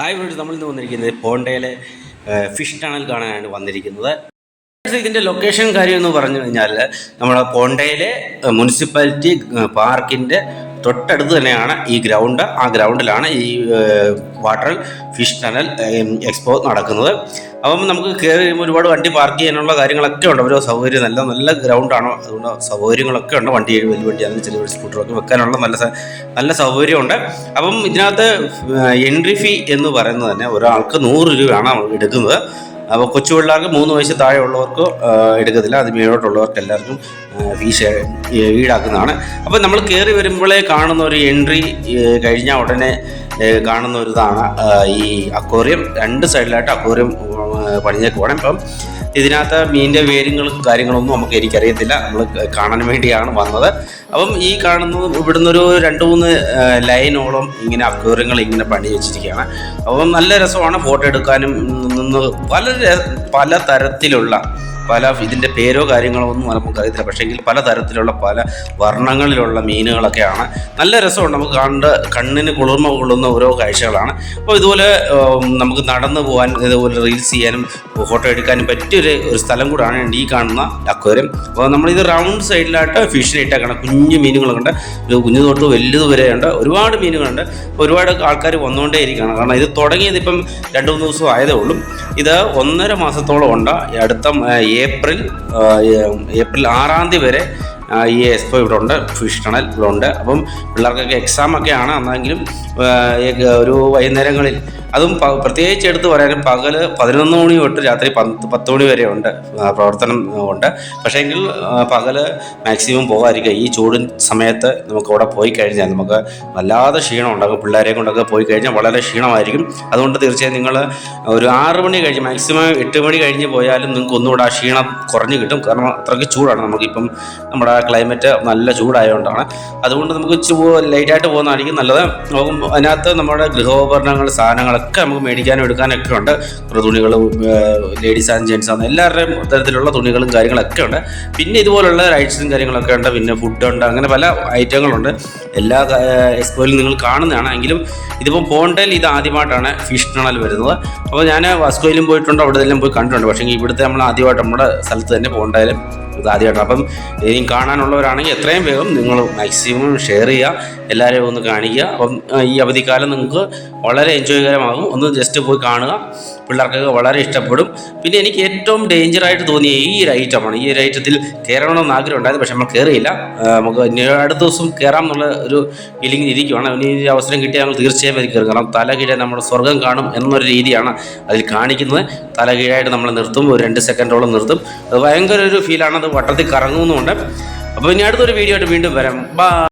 Hi വീട് നമ്മളിന്ന് വന്നിരിക്കുന്നത് പോണ്ടയിലെ ഫിഷ് ടണൽ കാണാനാണ് വന്നിരിക്കുന്നത്. ഇതിന്റെ ലൊക്കേഷൻ കാര്യം എന്ന് പറഞ്ഞു കഴിഞ്ഞാൽ നമ്മുടെ പോണ്ടയിലെ മുനിസിപ്പാലിറ്റി പാർക്കിന്റെ തൊട്ടടുത്ത് തന്നെയാണ് ഈ ഗ്രൗണ്ട് ആ ഗ്രൗണ്ടിലാണ് ഈ വാട്ടർ ഫിഷ് ടണൽ എക്സ്പോ നടക്കുന്നത്. അപ്പം നമുക്ക് കയറി കഴിയുമ്പോൾ ഒരുപാട് വണ്ടി പാർക്ക് ചെയ്യാനുള്ള കാര്യങ്ങളൊക്കെ ഉണ്ട്. ഓരോ സൗകര്യം നല്ല നല്ല ഗ്രൗണ്ടാണ് അതുകൊണ്ട് സൗകര്യങ്ങളൊക്കെ ഉണ്ട്. വണ്ടി വലിയ വണ്ടി അതിന് ചെറിയ സ്കൂട്ടറൊക്കെ വെക്കാനുള്ള നല്ല നല്ല സൗകര്യമുണ്ട്. അപ്പം ഇതിനകത്ത് എൻട്രി ഫീ എന്ന് പറയുന്നത് തന്നെ ഒരാൾക്ക് നൂറ് രൂപയാണ് എടുക്കുന്നത്. അപ്പോൾ കൊച്ചു പിള്ളേർക്ക് മൂന്ന് വയസ്സ് താഴെ ഉള്ളവർക്ക് ആ, എടുക്കത്തില്ല. അത് മേലോട്ടുള്ളവർക്ക് എല്ലാവർക്കും ഫീസ് ഈടാക്കുന്നതാണ്. അപ്പോൾ നമ്മൾ കയറി വരുമ്പോഴേ കാണുന്ന ഒരു എൻട്രി കഴിഞ്ഞ ഉടനെ കാണുന്ന ഒരു ഇതാണ് ഈ അക്വേറിയം രണ്ട് സൈഡിലായിട്ട് അക്വേറിയം പണിഞ്ഞേക്കുവാണ് ഇപ്പം ഇതിനകത്ത് മീനിന്റെ വേരുകളും കാര്യങ്ങളൊന്നും നമുക്ക് എനിക്കറിയത്തില്ല. നമ്മൾ കാണാൻ വേണ്ടിയാണ് വന്നത്. അപ്പം ഈ കാണുന്നത് ഇവിടുന്ന് ഒരു രണ്ട് മൂന്ന് ലൈനോളം ഇങ്ങനെ അക്വേറിയങ്ങൾ ഇങ്ങനെ പണി വെച്ചിരിക്കുകയാണ്. അപ്പം നല്ല രസമാണ് ഫോട്ടോ എടുക്കാനും നിന്ന് പല പല തരത്തിലുള്ള പല ഇതിന്റെ പേരോ കാര്യങ്ങളോ ഒന്നും നമുക്കറിയത്തില്ല. പക്ഷേങ്കിൽ പല തരത്തിലുള്ള പല വർണങ്ങളിലുള്ള മീനുകളൊക്കെയാണ്. നല്ല രസമുണ്ട്. നമുക്ക് കണ്ട് കണ്ണിന് കുളിർമ കൊള്ളുന്ന ഓരോ കാഴ്ചകളാണ്. അപ്പോൾ ഇതുപോലെ നമുക്ക് നടന്നു പോകാൻ ഇതുപോലെ റീൽസ് ചെയ്യാനും ഫോട്ടോ എടുക്കാനും പറ്റിയൊരു ഒരു സ്ഥലം കൂടാണ് ഈ കാണുന്ന അക്വേറിയം. അപ്പോൾ നമ്മളിത് റൗണ്ട് സൈഡിലായിട്ട് ഫിഷിനെ ഇട്ടേക്കാണ്. കുഞ്ഞു മീനുകളുണ്ട് ഒരു കുഞ്ഞു തൊട്ട് വലുത് വരെയുണ്ട്. ഒരുപാട് മീനുകളുണ്ട്. ഒരുപാട് ആൾക്കാർ വന്നുകൊണ്ടേ ഇരിക്കുകയാണ്. കാരണം ഇത് തുടങ്ങിയത് ഇപ്പം രണ്ട് മൂന്ന് ദിവസം ആയതേ ഉള്ളൂ. ഇത് ഒന്നര മാസത്തോളം ഉണ്ട്. അടുത്ത ഏപ്രിൽ ഏപ്രിൽ ആറാം തീയതി വരെ ഈ എക്സ്പോ ഇവിടെ ഉണ്ട് ഫിഷ് ഇവിടെ ഉണ്ട് അപ്പം പിള്ളേർക്കൊക്കെ എക്സാം ഒക്കെയാണ്. എന്നെങ്കിലും ആ, ഒരു വൈകുന്നേരങ്ങളിൽ അതും പ്രത്യേകിച്ച് എടുത്ത് പറയാനും പകൽ പതിനൊന്ന് മണി തൊട്ട് രാത്രി പത്ത് പത്ത് മണി വരെ ഉണ്ട്. പ്രവർത്തനം ഉണ്ട്. പക്ഷേങ്കിൽ പകൽ മാക്സിമം പോകാതിരിക്കുക. ഈ ചൂടിൻ സമയത്ത് നമുക്ക് അവിടെ പോയി കഴിഞ്ഞാൽ നമുക്ക് വല്ലാതെ ക്ഷീണം ഉണ്ടാകും. പിള്ളേരെ കൊണ്ടൊക്കെ പോയി കഴിഞ്ഞാൽ വളരെ ക്ഷീണമായിരിക്കും. അതുകൊണ്ട് തീർച്ചയായും നിങ്ങൾ ഒരു ആറ് മണി കഴിഞ്ഞ് മാക്സിമം എട്ട് മണി കഴിഞ്ഞ് പോയാലും നിങ്ങൾക്ക് ഒന്നുകൂടെ ആ ക്ഷീണം കുറഞ്ഞ് കിട്ടും. കാരണം അത്രയ്ക്ക് ചൂടാണ്. നമുക്കിപ്പം നമ്മുടെ ക്ലൈമറ്റ് നല്ല ചൂടായതുകൊണ്ടാണ് അതുകൊണ്ട് നമുക്ക് ലൈറ്റായിട്ട് പോകുന്നതായിരിക്കും നല്ലത്. അതിനകത്ത് നമ്മുടെ ഗൃഹോപകരണങ്ങൾ സാധനങ്ങളൊക്കെ നമുക്ക് മേടിക്കാനും എടുക്കാനൊക്കെ ഉണ്ട്. കുറേ തുണികൾ ലേഡീസ് ആൻഡ് ജെൻസ് ആണ്. എല്ലാവരുടെയും തരത്തിലുള്ള തുണികളും കാര്യങ്ങളൊക്കെ ഉണ്ട്. പിന്നെ ഇതുപോലുള്ള റൈഡ്സും കാര്യങ്ങളൊക്കെ ഉണ്ട്. പിന്നെ ഫുഡ് ഉണ്ട്. അങ്ങനെ പല ഐറ്റങ്ങളുണ്ട് എല്ലാ എക്സ്പോയിലും നിങ്ങൾ കാണുന്നതാണ് എങ്കിലും ഇതിപ്പം പോണ്ടയിൽ ഇത് ആദ്യമായിട്ടാണ് ഫിഷ് ടണൽ വരുന്നത്. അപ്പോൾ ഞാൻ വാസ്കോയിലും പോയിട്ടുണ്ട്. അവിടെ എല്ലാം പോയി കണ്ടിട്ടുണ്ട്. പക്ഷേ ഇവിടുത്തെ നമ്മൾ ആദ്യമായിട്ട് നമ്മുടെ സ്ഥലത്ത് തന്നെ പോണ്ടായാലും ഇത് അപ്പം ഇനിയും കാണാനുള്ളവരാണെങ്കിൽ എത്രയും വേഗം നിങ്ങൾ മാക്സിമം ഷെയർ ചെയ്യുക എല്ലാവരെയും ഒന്ന് കാണിക്കുക. അപ്പം ഈ അവധിക്കാലം നിങ്ങൾക്ക് വളരെ എൻജോയ്കരമാകും ഒന്ന് ജസ്റ്റ് പോയി കാണുക. പിള്ളേർക്കൊക്കെ വളരെ ഇഷ്ടപ്പെടും. പിന്നെ എനിക്ക് ഏറ്റവും ഡേഞ്ചറായിട്ട് തോന്നിയ ഈ ഒരു ഐറ്റമാണ് ഈ ഒരു ഐറ്റത്തിൽ കയറണമെന്ന് ആഗ്രഹം ഉണ്ടായത് പക്ഷെ നമ്മൾ കയറിയില്ല. നമുക്ക് ഇനി അടുത്ത ദിവസം കയറാം എന്നുള്ള ഒരു ഫീലിംഗ് ഇരിക്കുവാണ്. ഇനി ഈ അവസരം കിട്ടിയാൽ നമ്മൾ തീർച്ചയായും അത് കയറും. കാരണം തല കീഴെ നമ്മുടെ സ്വർഗം കാണും എന്നൊരു രീതിയാണ് അതിൽ കാണിക്കുന്നത്. തല കീഴായിട്ട് നമ്മൾ നിർത്തും. ഒരു രണ്ട് സെക്കൻഡോളം നിർത്തും. അത് ഭയങ്കര ഒരു ഫീലാണ് അത് വട്ടത്തിൽ കറങ്ങുന്നുമുണ്ട്. അപ്പോൾ ഇനി അടുത്തൊരു വീഡിയോ ആയിട്ട് വീണ്ടും വരാം. ബാ